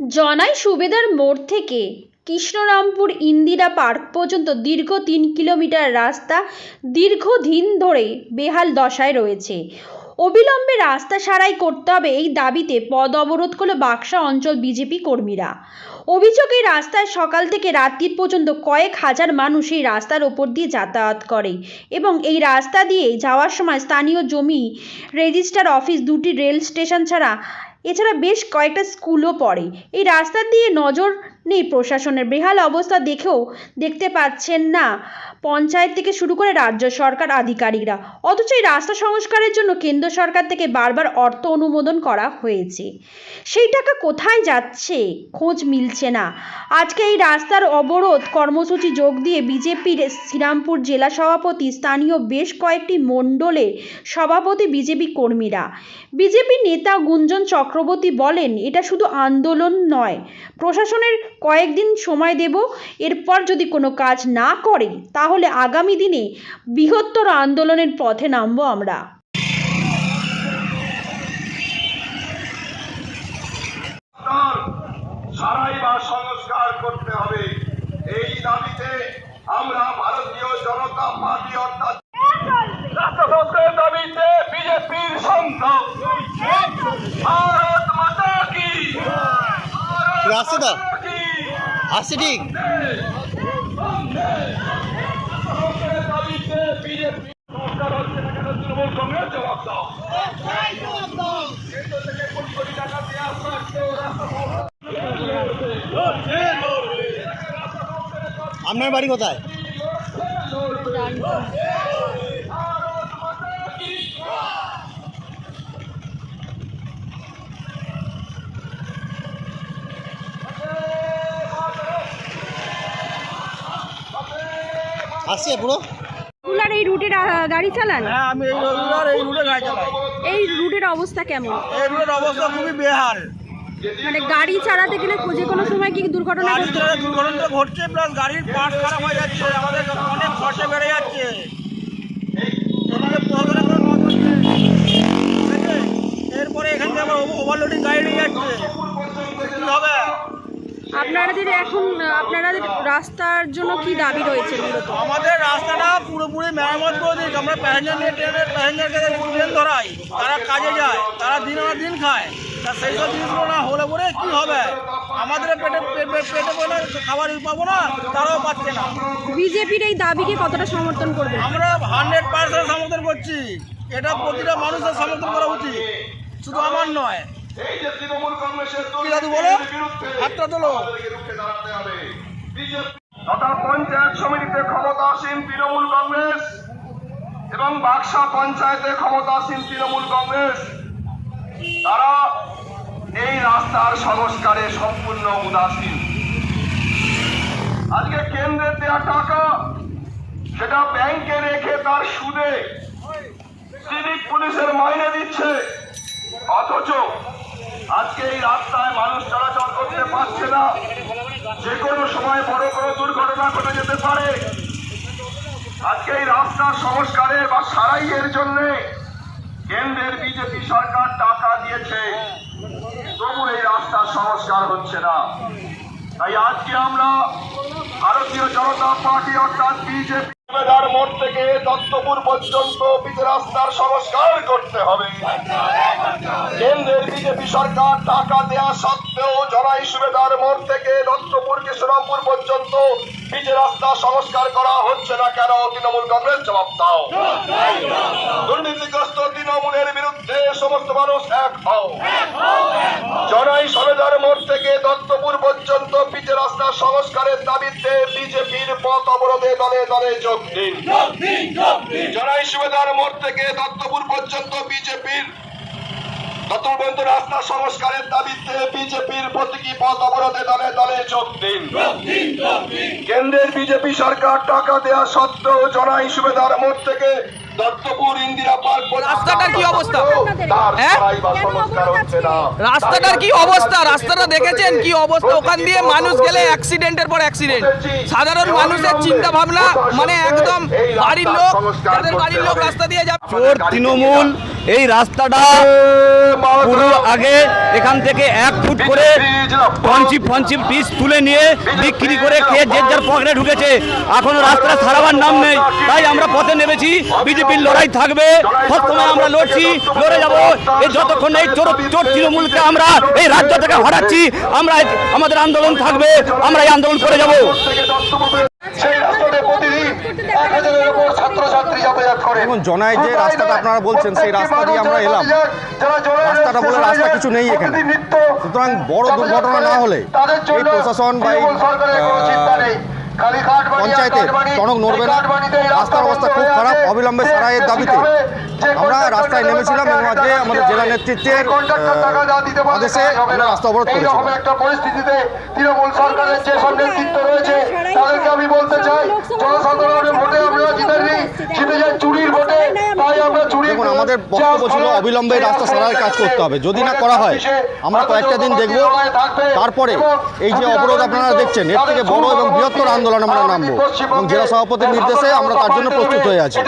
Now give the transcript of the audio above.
জনাই সুবেদার মোড় থেকে কৃষ্ণরামপুর ইন্দিরা পার্ক পর্যন্ত দীর্ঘ তিন কিলোমিটার রাস্তা দীর্ঘদিন ধরে বেহাল দশায় রয়েছে। অবিলম্বে রাস্তা সারাই করতে হবে এই দাবিতে পদ অবরোধ করল বাক্সা অঞ্চল বিজেপি কর্মীরা। অভিযোগ, এই রাস্তায় সকাল থেকে রাত্রির পর্যন্ত কয়েক হাজার মানুষ এই রাস্তার ওপর দিয়ে যাতায়াত করে এবং এই রাস্তা দিয়ে যাওয়ার সময় স্থানীয় জমি রেজিস্টার অফিস দুটি রেল স্টেশন ছাড়া এছাড়া বেশ কয়েকটা স্কুলও পড়ে। এই রাস্তা দিয়ে নজর নেই প্রশাসনের বেহাল অবস্থা দেখেও দেখতে পাচ্ছেন না। পঞ্চায়েত থেকে শুরু করে রাজ্য সরকার আধিকারিকরা। অথচ এই রাস্তা সংস্কারের জন্য কেন্দ্র সরকার থেকে বারবার অর্থ অনুমোদন করা হয়েছে। সেই টাকা কোথায় যাচ্ছে? খোঁজ মিলছে না। আজকে এই রাস্তার অবরোধ কর্মসূচি যোগ দিয়ে বিজেপির শ্রীরামপুর জেলা সভাপতি, স্থানীয় বেশ কয়েকটি মণ্ডলে সভাপতি, বিজেপি কর্মীরা। বিজেপি নেতা গুঞ্জন চক্রবর্তী বলেন, এটা শুধু আন্দোলন নয়, প্রশাসনের কয়েকদিন সময় দেব। এরপর যদি কোনো কাজ না করে তাহলে আগামী দিনে বৃহত্তর আন্দোলনের পথে নামব আমরা। সংস্কার করতে হবে। এই দাবিতে আমরা ভারতীয় জনতা পার্টি অর্থাৎ রাষ্ট্র সংস্কারের দাবিতে বিজেপির সংসদ ভারত মাতা কি রাস্তা দাও মাতা কি আসছে ঠিক সংস্কারের দাবিতে বিজেপি সংস্কার হচ্ছে না কেন তৃণমূল কংগ্রেস জবাব দাও কেন্দ্র থেকে কোটি কোটি টাকা দেওয়া সত্ত্বেও রাস্তা সংস্কার আপনার বাড়ি কোথায়? আসছে পুরো রেগুলার এই রুটে গাড়ি চালান? হ্যাঁ আমি এই রবিবার এই রুটে গাড়ি চালাই। এই রুটের অবস্থা কেমন? এই রুটের অবস্থা খুবই বেহাল। মানে গাড়ি চালাতে গেলে যে কোনো সময় কি দুর্ঘটনা গাড়ি ঘটতে চালাতে দুর্ঘটনা ঘটছে প্লাস গাড়ির পার্ট খারাপ হয়ে যাচ্ছে আমাদের অনেক খরচা বেড়ে যাচ্ছে? এরপরে এখান থেকে আবার ওভারলোডিং গাড়ি নিয়ে যাচ্ছে। আপনাদের এখন আপনাদের রাস্তার জন্য কি দাবি রয়েছে আমাদের রাস্তাটা পুরোপুরি মেরামত করে দিক আমরা প্যাসেঞ্জার নিয়ে ট্রেনের প্যাসেঞ্জারকে ট্রেন ধরাই তারা কাজে যায় তারা দিন আনা দিন খায়। তা সেই সব জিনিসগুলো না হলে পরে কি হবে? আমাদের পেটে পেটে পেলে খাবার পাবো না তারাও পাচ্ছে না। বিজেপির এই দাবিকে কতটা সমর্থন করবে? আমরা হান্ড্রেড পার্সেন্ট সমর্থন করছি। এটা প্রতিটা মানুষের সমর্থন করা উচিত। শুধু আমার নয় এই যে তৃণমূল কংগ্রেসের বিরুদ্ধে। আমাদেরকে রুখে দাঁড়াতে হবে। তথা পঞ্চায়েত সমিতিতে ক্ষমতাসীন তৃণমূল কংগ্রেস এবং বাক্সা পঞ্চায়েতে ক্ষমতাসীন তৃণমূল কংগ্রেস তারা এই রাস্তার সংস্কারে সম্পূর্ণ উদাসীন। আজকে কেন্দ্রের দেওয়া টাকা সেটা ব্যাংকে রেখে তার সুদে সিভিক পুলিশের মাইনে দিচ্ছে অথচ আজকে এই রাস্তায় মানুষ চলাচল করতে পারছে না। যে কোনো সময় বড় কোনো দুর্ঘটনা ঘটে যেতে পারে। আজকে এই রাস্তার সংস্কারের বা সারাইয়ের জন্য কেন্দ্রের বিজেপি সরকার টাকা দিয়েছে। তবু এই রাস্তার সংস্কার হচ্ছে না। তাই আজকে আমরা ভারতীয় জনতা পার্টি অর্থাৎ বিজেপি সুবেদার মোড় থেকে দত্তপুর পর্যন্ত পিচ রাস্তার সংস্কার করতে হবে। কেন্দ্রের বিজেপি সরকার টাকা দেওয়া সত্ত্বেও জনাই সুবেদার মোড় থেকে দত্তপুর কৃষ্ণরামপুর পর্যন্ত পিচ রাস্তা সংস্কার করা হচ্ছে না কেন? তৃণমূল কংগ্রেস জবাব দাও। দুর্নীতিগ্রস্ত তৃণমূলের বিরুদ্ধে সমস্ত মানুষ এক হও। দলে যোগ দিন। জনাই সুবেদার মোড় থেকে দত্তপুর পর্যন্ত বিজেপির দত্তবন্ধু রাস্তা সংস্কারের দাবিতে বিজেপির প্রতীকী পথ অবরোধে দলে দলে যোগ দিন। কেন্দ্রের বিজেপি সরকার টাকা দেওয়া সত্ত্বেও জনাই সুবেদার মোড় থেকে রাস্তাটার কি অবস্থা? হ্যাঁ? না। রাস্তাটার কি অবস্থা? রাস্তাটা দেখেছেন কি অবস্থা? ওখান দিয়ে মানুষ গেলে অ্যাক্সিডেন্টের পর অ্যাক্সিডেন্ট সাধারণ মানুষের চিন্তা ভাবনা মানে একদম বাড়ির লোক যাদের বাড়ির লোক রাস্তা দিয়ে যাবে। চোর তৃণমূল এই রাস্তাটা পুরো আগে এখান থেকে এক ফুট করে পঞ্চিপ পঞ্চিপ পিস তুলে নিয়ে বিক্রি করে খেয়ে যে যার পকেটে ঢুকেছে এখনও রাস্তাটা সারাবার নাম নেই। তাই আমরা পথে নেমেছি। বিজেপির লড়াই থাকবে। সবসময় আমরা লড়ছি লড়ে যাব। এই যতক্ষণ এই চোর চোর তৃণমূলকে আমরা এই রাজ্য থেকে হটাচ্ছি আমরা আমাদের আন্দোলন থাকবে আমরা এই আন্দোলন করে যাব। সেই রাস্তাতে প্রতিদিন এক হাজারের উপর ছাত্রছাত্রী যাতায়াত করে দেখুন, জনায় যে রাস্তাটা আপনারা বলছেন, সেই রাস্তা দিয়ে আমরা এলাম। রাস্তাটা বলে রাস্তা কিছু নেই এখানে। সুতরাং বড় দুর্ঘটনা না হলে এই প্রশাসন বা এই, পঞ্চায়েতের টনক নড়বে না। রাস্তার অবস্থা খুব খারাপ অবিলম্বে সারাইয়ের দাবিতে। আমরা রাস্তায় নেমেছিলাম এবং আজকে আমাদের জেলা নেতৃত্বের আদেশে আমরা রাস্তা অবরোধ করেছি একটা পরিস্থিতিতে তৃণমূল সরকারের যে সব নেতৃত্ব রয়েছে তাদেরকে আমি বলতে চাই জনসাধারণের ভোটে আমরা জিতে নিই। জিতে যাই চুরির ভোটে তাই আমরা আমাদের বক্তব্য ছিল অবিলম্বে রাস্তা সারার কাজ করতে হবে। যদি না করা হয় আমরা কয়েকটা দিন দেখব। তারপরে এই যে অবরোধ আপনারা দেখছেন এর থেকে বড় এবং বৃহত্তর আন্দোলন আমরা নামবো। এবং জেলা সভাপতির নির্দেশে আমরা তার জন্য প্রস্তুত হয়ে আছি।